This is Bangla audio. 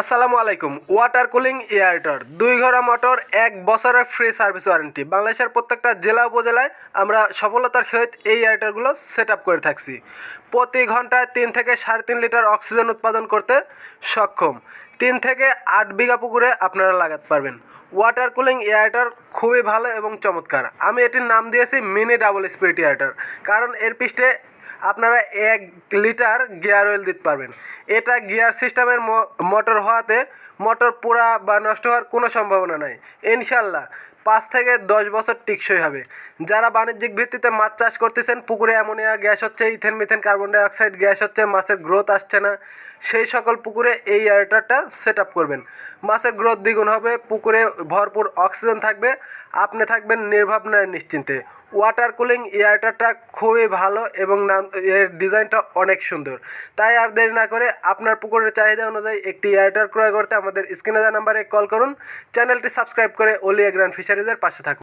আসসালামু আলাইকুম। ওয়াটার কুলিং এয়ারটার দুই ঘোড়া মোটর এক বছরের ফ্রি সার্ভিস ওয়ারেন্টি বাংলাদেশের প্রত্যেকটা জেলা উপজেলায় আমরা সফলতার সহিত এই এয়ারটারগুলো সেট আপ করে থাকছি। প্রতি ঘন্টায় তিন থেকে সাড়ে তিন লিটার অক্সিজেন উৎপাদন করতে সক্ষম। তিন থেকে আট বিঘা পুকুরে আপনারা লাগাতে পারবেন। ওয়াটার কুলিং এয়ারটার খুবই ভালো এবং চমৎকার। আমি এটির নাম দিয়েছি মিনি ডাবল স্পিড এয়ারটার কারণ এর পৃষ্ঠে আপনারা এক লিটার গিয়ার অয়েল দিতে পারবেন। এটা গিয়ার সিস্টেমের মোটর হওয়াতে মোটর পুরা বা নষ্ট হওয়ার কোনো সম্ভাবনা নাই। ইনশাল্লাহ, পাঁচ থেকে দশ বছর টিকসই হবে। যারা বাণিজ্যিক ভিত্তিতে মাছ চাষ করতেছেন, পুকুরে অ্যামোনিয়া গ্যাস হচ্ছে, ethane, methane, carbon dioxide gas হচ্ছে, মাছের গ্রোথ আসছে না। সেই সকল পুকুরে এই এয়ারটারটা সেট আপ করবেন। মাছের গ্রোথ দ্বিগুণ হবে, পুকুরে ভরপুর অক্সিজেন থাকবে, আপনি থাকবেন নির্ভাবনায় নিশ্চিন্তে। ওয়াটার কুলিং এয়ারটারটা খুবই ভালো এবং নাম, এর ডিজাইনটা অনেক সুন্দর। তাই আর দেরি না করে আপনার পুকুরের চাহিদা অনুযায়ী একটি এয়ারটার ক্রয় করতে আমাদের স্ক্রিনে দেওয়া নাম্বারে কল করুন। চ্যানেলটি সাবস্ক্রাইব করে ওলিয়া গ্র্যান্ড ফিশারিজের পাশে থাকুন।